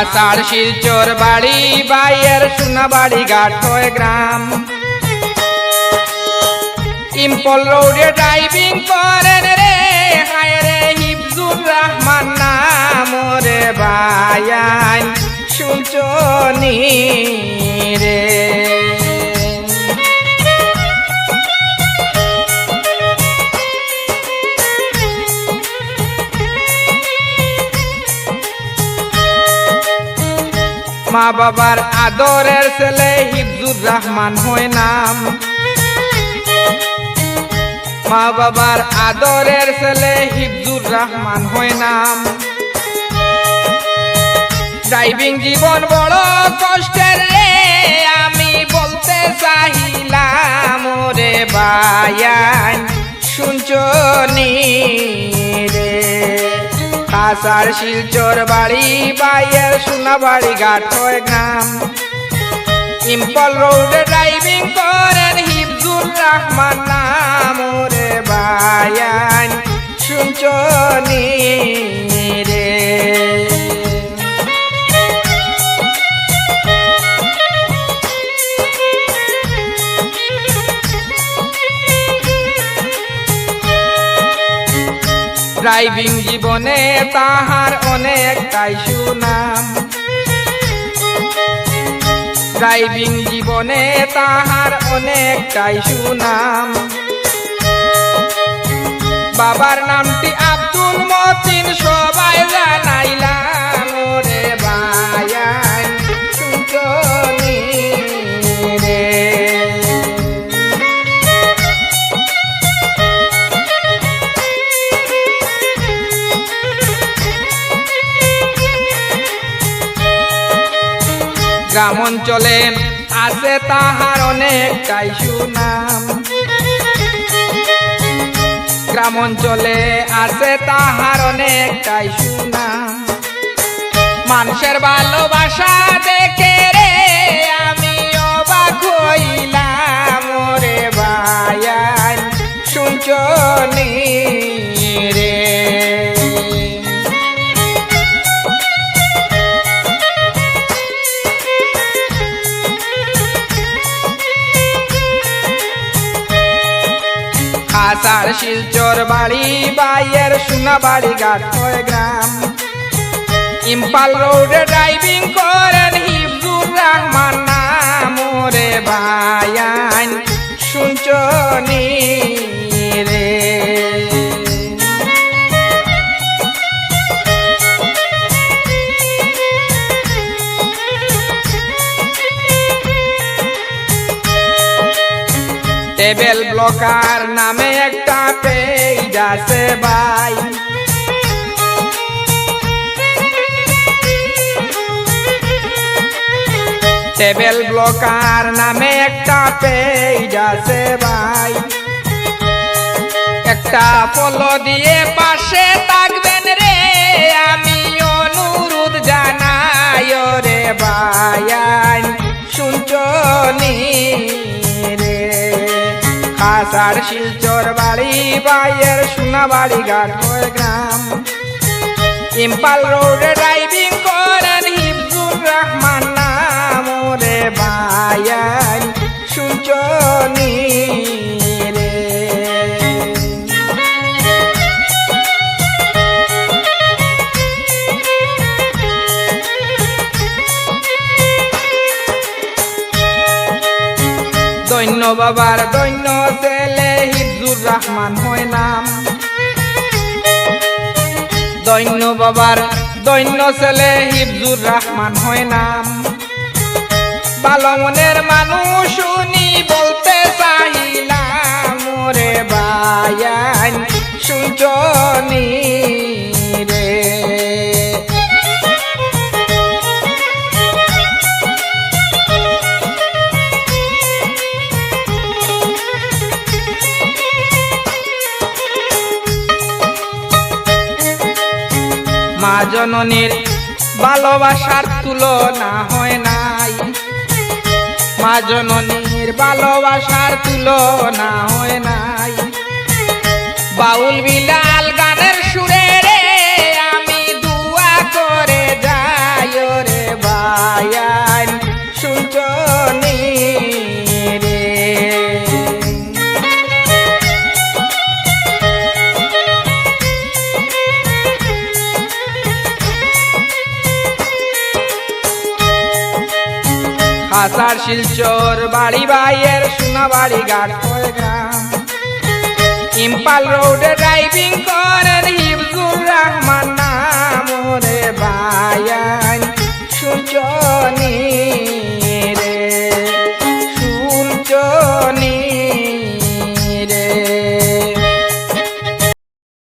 কাসার শিলচর বাড়ি, বাইয়ের সোনা বাড়ি গাঠয় গ্রাম। ইম্পল রোডে ড্রাইভিং করেন রে, হায় রে হিফজুর রহমান নাম রে বায়ান শুনছনি বাবার আদরের ছেলে হিফজুর রহমান হয় নাম। মা বাবার আদরের ছেলে হিফজুর রহমান হয় নাম। ড্রাইভিং জীবন বড় কষ্টের রে, আমি বলতে চাহিলাম রে বায়ান কাসার শিলচর বাড়ি, বাইয়ের সোনা বাড়ি গাঠয় গ্রাম। ইম্পল রোডে ড্রাইভিং করেন হিফজুর রহমান নাম রে বায়ান শুনছনি রে। ড্রাইভিং জীবনে তাহার অনেকটাই সুনাম। ড্রাইভিং জীবনে তাহার অনেকটাই সুনাম। বাবার নামটি আব্দুল মতিন সবাই জানাইলাম গ্রাম অঞ্চলে আছে তাহার অনেক অনেকটাই সুনাম। গ্রাম অঞ্চলে আছে তাহার অনেক অনেকটাই সুনাম। মানুষের ভালোবাসা দেখে শিলচর বাড়ি, বাইয়ের সোনা বাড়ি গাঠয় গ্রাম। ইম্পাল রোডে ড্রাইভিং করেন হিফজুর রহমান নাম। রে শুনছ শুনছনি টেবিল ব্লকার নামে একটা পেজ আছে ভাই। টেবিল ব্লকার নামে একটা পেজ আছে ভাই। একটা ফলো দিয়ে পাশে থাকবেন রে, আমি অনুরোধ জানাই রে বায়ান খাসার শিলচর বাড়ি বাইয়ের সোনা বাড়ি গাঠয় গ্রাম। ইম্পাল রোডে ড্রাইভিং করেন হিফজুর রহমান নাম। রে বায়ান শুনছনি রে বাবার দৈন্য ছেলে হিফজুর রহমান হয় নাম। দৈন্য বাবার দৈন্য ছেলে হিফজুর রহমান হয় নাম। ভালো মনের মানুষ শুনি বলতে চাহিলাম রে বায়ান শুনছনি জননীর ভালোবাসার তুলনা হয় নাই। মা জননীর ভালোবাসার তুলনা হয় নাই। বাউল বিলাল বাসার শিলচর বাড়ি বাইয়ের সোনা বাড়ি ঘাট গ্রাম ইম্পাল রোডে ড্রাইভিং করেন হিফজুর রহমান, নাম রে ভাইয়া।